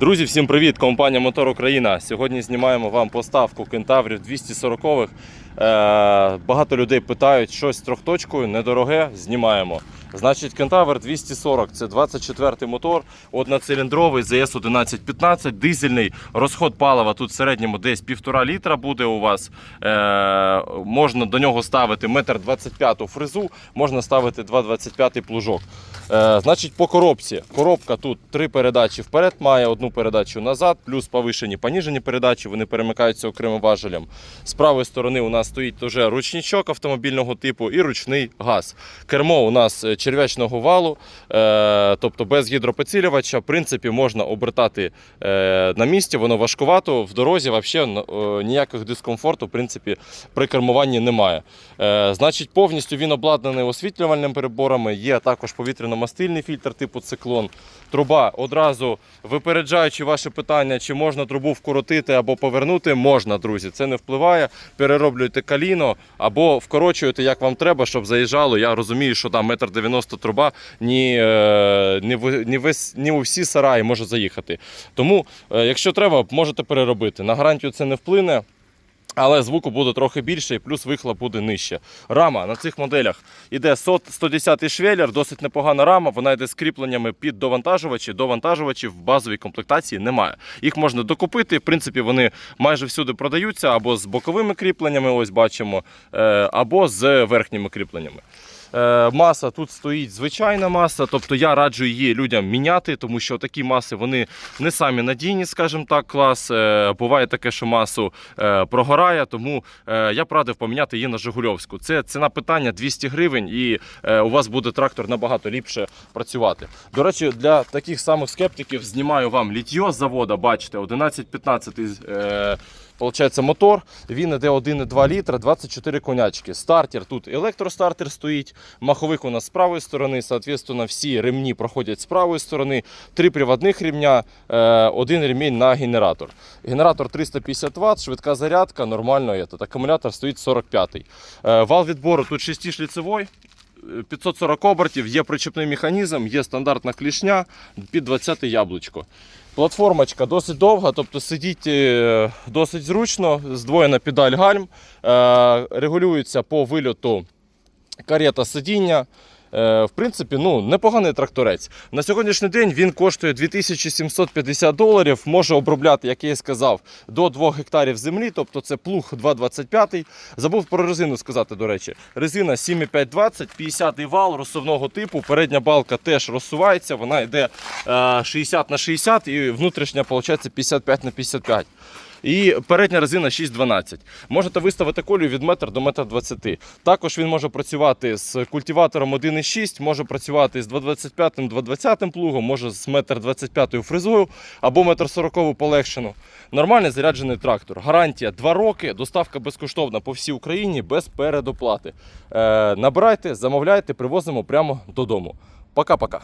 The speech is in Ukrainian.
Друзі, всім привіт! Компанія Мотор Україна. Сьогодні знімаємо вам поставку кентаврів 240-х. Е, багато людей питають, щось з трьохточкою, недороге, знімаємо. Значить, кентавр 240 це 24-й мотор, одноциліндровий ZS 1115, дизельний розход палива тут в середньому десь 1,5 літра буде у вас. Е, можна до нього ставити 1,25 м фрезу, можна ставити 2,25 плужок. Е, значить, по коробці. Коробка тут три передачі вперед має, одну передачу назад, плюс повишені, поніжені передачі, вони перемикаються окремим важелем. З правої сторони у нас стоїть вже ручничок автомобільного типу і ручний газ. Кермо у нас е, черв'ячного валу, е, тобто без гідропоцілювача. В принципі, можна обертати е, на місці, воно важкувато. В дорозі взагалі ніяких дискомфорту в принципі, при кермуванні немає. Значить, повністю він обладнаний освітлювальними переборами. Є також повітряно-мастильний фільтр типу циклон. Труба одразу випереджаючи ваше питання, чи можна трубу вкоротити або повернути, можна, друзі. Це не впливає. Перероблюєте каліно або вкорочуєте, як вам треба, щоб заїжджало. Я розумію, що там метр 90 труба ні, е, ні, ні, весь, ні у всі сараї може заїхати. Тому, е, якщо треба, можете переробити. На гарантію це не вплине. Але звуку буде трохи більше і плюс вихлоп буде нижче. Рама на цих моделях йде 110-й швеллер, досить непогана рама. Вона йде з кріпленнями під довантажувачі. Довантажувачів в базовій комплектації немає. Їх можна докупити. В принципі, вони майже всюди продаються або з боковими кріпленнями, ось бачимо, е, або з верхніми кріпленнями. Е, Маса тут стоїть звичайна маса, тобто я раджу її людям міняти, тому що такі маси вони не самі надійні, скажімо так, клас. Е, Буває таке, що масу е, прогорає, тому я б радив поміняти її на Жигульовську. Це ціна питання 200 гривень, і у вас буде трактор набагато ліпше працювати. До речі, для таких самих скептиків знімаю вам літьо з завода, бачите, 11-15 е, Получається мотор, він іде 1,2 літра, 24 конячки. Стартер тут електростартер стоїть, маховик у нас з правої сторони, соответственно, всі ремні проходять з правої сторони, три приводних ремня, е, один ремінь на генератор. Генератор 350 Вт, швидка зарядка, нормально. Акумулятор стоїть 45 Е, Вал відбору тут 6-шліцевий. 540 обертів, є причепний механізм, є стандартна клішня під 20 яблучко. Платформочка досить довга, тобто сидіть е, досить зручно, здвоєна педаль гальм, е, регулюється по вильоту карета сидіння. Е, В принципі, ну, непоганий тракторець. На сьогоднішній день він коштує 2750 доларів. Може обробляти, як я і сказав, до 2 гектарів землі, тобто це плуг 2,25. Забув про резину сказати, до речі. Резина 7,520, 50 вал розсувного типу. Передня балка теж розсувається, вона йде е, 60 на 60 і внутрішня, виходить, 55 на 55. І передня резина 6,12. Можете виставити колію від 1 до 1,20 м. Також він може працювати з культиватором 1,6, може працювати з 2,25, 2,20 плугом, може з 1,25 м фрезою або 1,40 м полегшену. Нормальний заряджений трактор. Гарантія 2 роки, доставка безкоштовна по всій Україні без передоплати. Е, набирайте, замовляйте, привозимо прямо додому. Пока-пока.